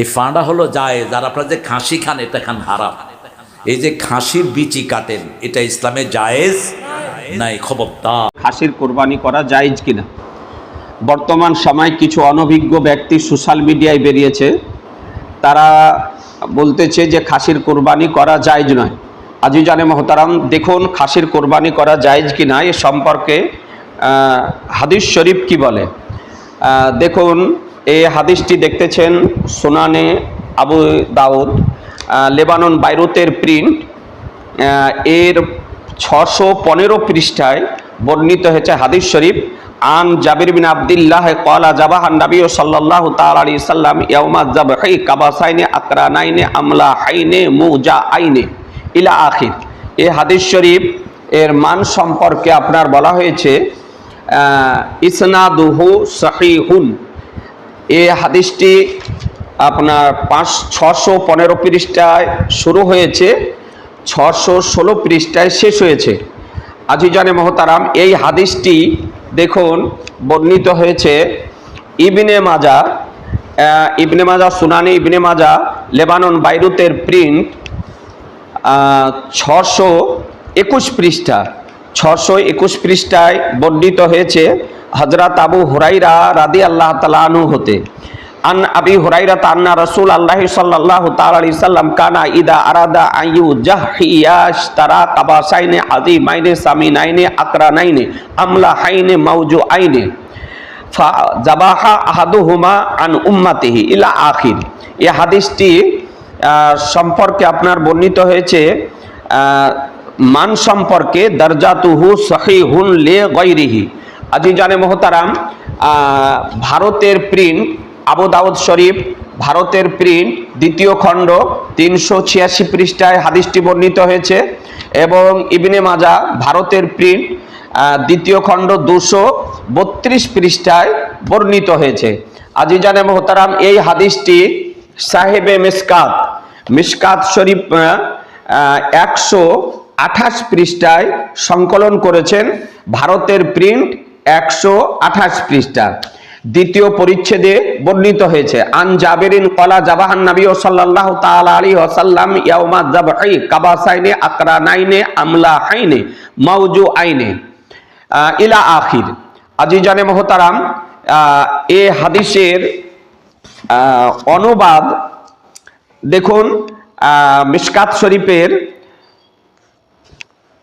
এই ফাঁড়া হলো যায় যার আপনারা যে খাসি খান, এটা খান হারাম। এই যে খাসির বিচি কাটেন, এটা ইসলামে জায়েজ নাই, খবরদার। খাসির কোরবানি করা জায়েজ কিনা? বর্তমান সময় কিছু অনভিজ্ঞ ব্যক্তি সোশ্যাল মিডিয়ায় বেরিয়েছে, তারা বলতেছে যে খাসির কোরবানি করা জায়েজ নয়। আজিজানে মহতারাম, দেখুন খাসির কোরবানি করা জায়েজ কিনা, এ সম্পর্কে হাদিস শরীফ কি বলে? দেখুন এই হাদিসটি দেখতেছেন সোনানে আবু দাউদ লেবানন, বাইরুতের প্রিন্ট এর ছশো পনেরো পৃষ্ঠায় বর্ণিত হয়েছে হাদিস শরীফ, আন জাবির বিন আবদুল্লাহ কলা জাবাহান নবী সাল্লাল্লাহু তাআলা আলাইহি সাল্লাম ইয়াউমা যাবহি কাবাসাইনে আকরানাইনে আমলা হাইনে মুজা আইনে ইলা আখির। এই হাদিস শরীফ এর মান সম্পর্কে আপনার বলা হয়েছে ইসনাদুহু সহিহুন। এই হাদিসটি আপনার পাঁচ, ছশো পনেরো পৃষ্ঠায় শুরু হয়েছে, ছশো ষোলো পৃষ্ঠায় শেষ হয়েছে। আজিজানে মহতারাম, এই হাদিসটি দেখুন, বর্ণিত হয়েছে ইবনে মাজা ইবনে মাজা সুনানি, ইবনে মাজা লেবানন, বাইরুতের প্রিন্ট ছশো একুশ পৃষ্ঠা, ছশো একুশ পৃষ্ঠায় বর্ণিত হয়েছে হজরত আবু হুরাইরা রাদি আল্লাহ তালানু হতে। আন আবি হুরাইরা তান্না রসুল আল্লাহ সাল্লাহ তালি সাল্লাম কানা ইদা আরাদা আয়ু জাহিয়াস তারা কাবাসাইনে আদি মাইনে সামি নাইনে আকরা নাইনে আমলা হাইনে মাউজু আইনে জাবাহা আহাদুহুমা আন উম্মাতিহি ইলা আখির। এই হাদিসটি সম্পর্কে আপনার বর্ণিত হয়েছে মান সম্পর্কে দরজাতুহু সহিহুন লে গৈরিহি আজি জানে মোহতারাম ভারতের প্রিন্ট আবু দাউদ শরীফ, ভারতের প্রিন্ট দ্বিতীয় খণ্ড তিনশো ছিয়াশি পৃষ্ঠায় হাদিসটি বর্ণিত হয়েছে এবং ইবনে মাজা ভারতের প্রিন্ট দ্বিতীয় খণ্ড দুশো বত্রিশ পৃষ্ঠায় বর্ণিত হয়েছে। আজিজানে মোহতারাম, এই হাদিসটি সাহেবে মিসকাত মিসকাত শরীফ একশো আঠাশ পৃষ্ঠায় সংকলন করেছেন। ভারতের প্রিন্ট একশো আঠাশ পৃষ্ঠা। দ্বিতীয় পরিচ্ছেদে বর্ণিত হয়েছে আন জাবেরিন কলা জাবাহান নবী সাল্লাল্লাহু তাআলা আলাইহি ওয়াসাল্লাম ইয়াউমা যাবহি কাবাসাইনে আকরানাইনে আমলা হাইনে মাউজু আইনে ইলা আখির। আজিজানে মোহতারাম এ হাদিসের অনুবাদ দেখুন আহ, মিশকাত শরীফের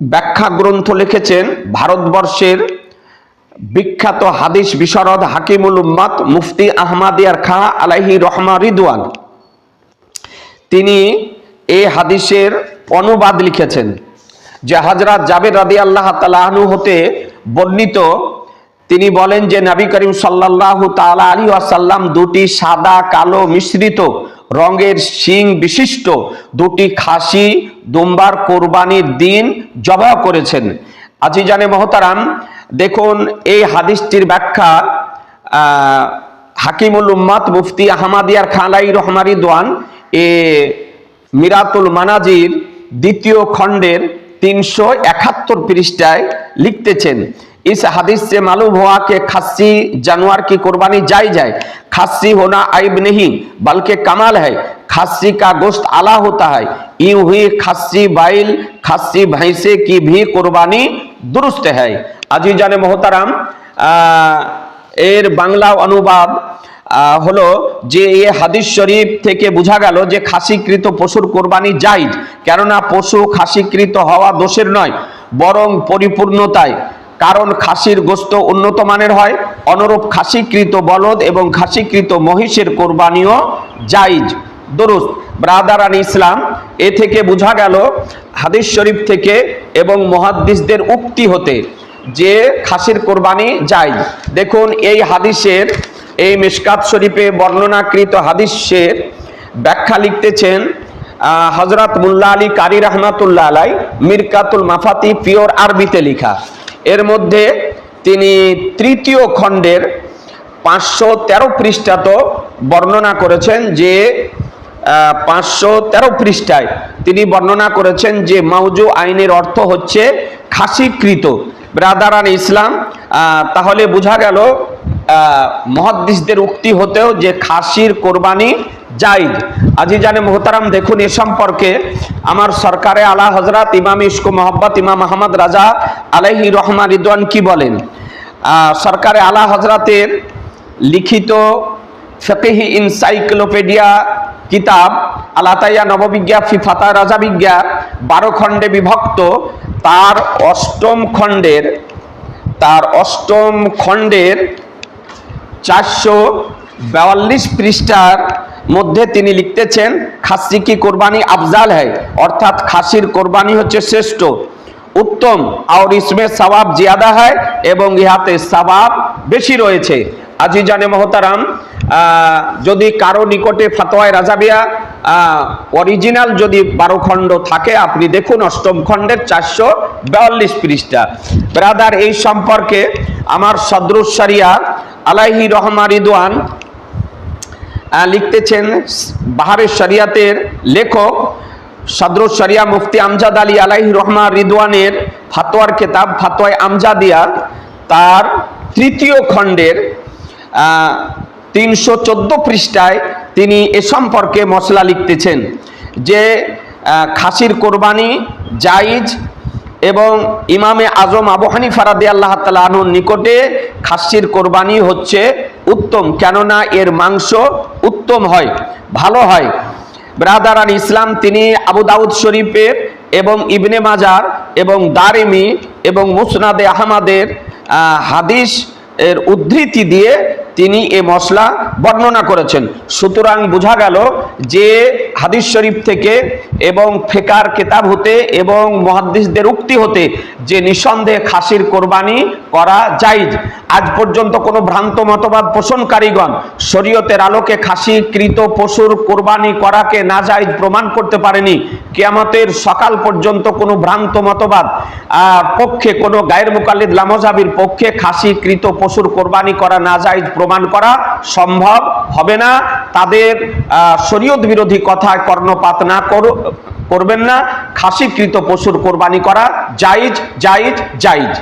ব্যাখ্যা গ্রন্থ লিখেছেন ভারতবর্ষের বিখ্যাত হাদিস বিশরদ হাকিমুল উম্মাত মুফতি আহমাদিয়ার খা আলাইহি রহমা রিদওয়ান। তিনি এই হাদিসের অনুবাদ লিখেছেন যে হাজরাত জাবের রাদি আল্লাহ তালাহনু হতে বর্ণিত, তিনি বলেন যে নবী করিম সাল্লাল্লাহু তাআলা আলী ওয়াসাল্লাম দুটি সাদা, কালো, মিশ্রিত রঙের শিং বিশিষ্ট দুটি খাসি দুম্বার কোরবানির দিন জবাহ করেছেন। আজিজানে মহতারাম দেখুন, এই হাদিসটির ব্যাখ্যা হাকিমুল উম্মাত মুফতি আহমাদিয়ার খালাই রহমারি দোয়ান, এ মিরাতুল মানাজির দ্বিতীয় খণ্ডের তিনশো একাত্তর পৃষ্ঠায় লিখতেছেন। इस हदीस से मालूम हुआ कि खस्सी जानवर की कुर्बानी जाई जाए खस्सी होना आइब नहीं बल्कि कमाल है खस्सी का गोश्त आला होता है यूं ही खस्सी बैल खस्सी भैंसे की भी कुर्बानी दुरुस्त है अजीजान मोहतरम এর বাংলা অনুবাদ আহ, হলো যে এ হাদিস শরীফ থেকে বোঝা গেল যে খাসিকৃত পশুর কোরবানি জাইজ কেননা পশু খাসিকৃত হওয়া দোষের নয় বরং পরিপূর্ণতায় কারণ খাসির গোস্ত উন্নত মানের হয়। অনুরূপ খাসিকৃত বলদ এবং খাসিকৃত মহিষের কোরবানিও জাইজ দরুস্ত ব্রাদারান ইসলাম, এ থেকে বোঝা গেল, হাদিস শরীফ থেকে এবং মহাদ্দিসদের উক্তি হতে যে খাসির কোরবানি যায় দেখুন, এই হাদিসের, এই মিশকাত শরীফে বর্ণনাকৃত হাদিসের ব্যাখ্যা লিখতেছেন হজরত মুল্লা আলী কারি রহমাতুল্লাহ আলাই মিরকাতুল মাফাতি পিওর আরবিতে লেখা। মধ্যে তিনি তৃতীয় খণ্ডের পাঁচশো তেরো পৃষ্ঠাত বর্ণনা করেছেন যে পাঁচশো তেরো পৃষ্ঠায় তিনি বর্ণনা করেছেন যে মাউজু আইনের অর্থ হচ্ছে খাসিকৃত। ব্রাদারান ইসলাম তাহলে বোঝা গেল মহাদ্দিসদের উক্তি হতেও যে খাসির কোরবানি জাইজ আজি জানে মোহতারাম, দেখুন এ সম্পর্কে আমার সরকারে আলা হজরত ইমাম ইস্কু মোহাম্মদ ইমাম আহমদ রাজা আলাইহি রহমান রিদওয়ান কি বলেন? সরকারে আলা হজরতের লিখিত ফেকেহি ইনসাইক্লোপিডিয়া কিতাব আলাতাইয়া নববিজ্ঞা ফিফাতা রাজাবিজ্ঞা বারো খণ্ডে বিভক্ত। তার অষ্টম খণ্ডের, তার অষ্টম খণ্ডের চারশো বেয়াল্লিশ পৃষ্ঠার মধ্যে তিনি লিখতেছেন, খাসি কি কোরবানি আফজাল হ্যায়? অর্থাৎ খাসির কোরবানি হচ্ছে শ্রেষ্ঠ। উত্তম আর ইসমে সবাব জিয়াদা হয় এবং ইহাতে সবাব বেশি রয়েছে। আজি জানে মহতারাম যদি কারও নিকটে ফাতোয়ায় রাজাবিয়া অরিজিনাল যদি বারো খণ্ড থাকে, আপনি দেখুন অষ্টম খণ্ডের চারশো বেয়াল্লিশ পৃষ্ঠা। ব্রাদার, এই সম্পর্কে আমার সদরুসারিয়া আলাইহি রহমান রিদওয়ান লিখতেছেন বাহারের শরিয়াতের লেখক সদর শরিয়া মুফতি আমজাদ আলী আলাইহি রহমান রিদওয়ানের ফাতোয়ার কেতাব ফাতোয়ায় আমজাদিয়া, তার তৃতীয় খণ্ডের তিনশো চোদ্দ পৃষ্ঠায় তিনি এ সম্পর্কে মশলা লিখতেছেন যে খাসির কোরবানি জাইজ এবং ইমামে আজম আবু হানিফা আল্লাহ তালা আনুর নিকটে খাসির কোরবানি হচ্ছে উত্তম, কেননা এর মাংস উত্তম হয়, ভালো হয়। ব্রাদার আল ইসলাম তিনি আবু দাউদ শরীফের এবং ইবনে মাজার এবং দারিমি এবং মুসনাদে আহমাদের হাদিস এর উদ্ধৃতি দিয়ে তিনি এ মশলা বর্ণনা করেছেন। সুতরাং বোঝা গেল যে হাদিস শরীফ থেকে এবং ফেকার কেতাব হতে এবং মহাদ্দিসদের উক্তি হতে যে নিঃসন্দেহে খাসির কোরবানি করা জাইজ আজ পর্যন্ত কোনো ভ্রান্ত মতবাদ পোষণকারীগণ শরীয়তের আলোকে খাসিকৃত পশুর কোরবানি করাকে না জাইজ প্রমাণ করতে পারেনি। কেয়ামতের সকাল পর্যন্ত কোনো ভ্রান্ত মতবাদ পক্ষে কোনো গায়ের মুকাল্লিদ লামজাবির পক্ষে খাসিকৃত পশুর কোরবানি করা না জাইজ প্রমাণ করা সম্ভব হবে না। তাদের শরীয়ত বিরোধী কথায় কর্ণপাত না করো, করবেন না। খাসিকৃত পশুর কোরবানি করা জাইজ জাইজ জাইজ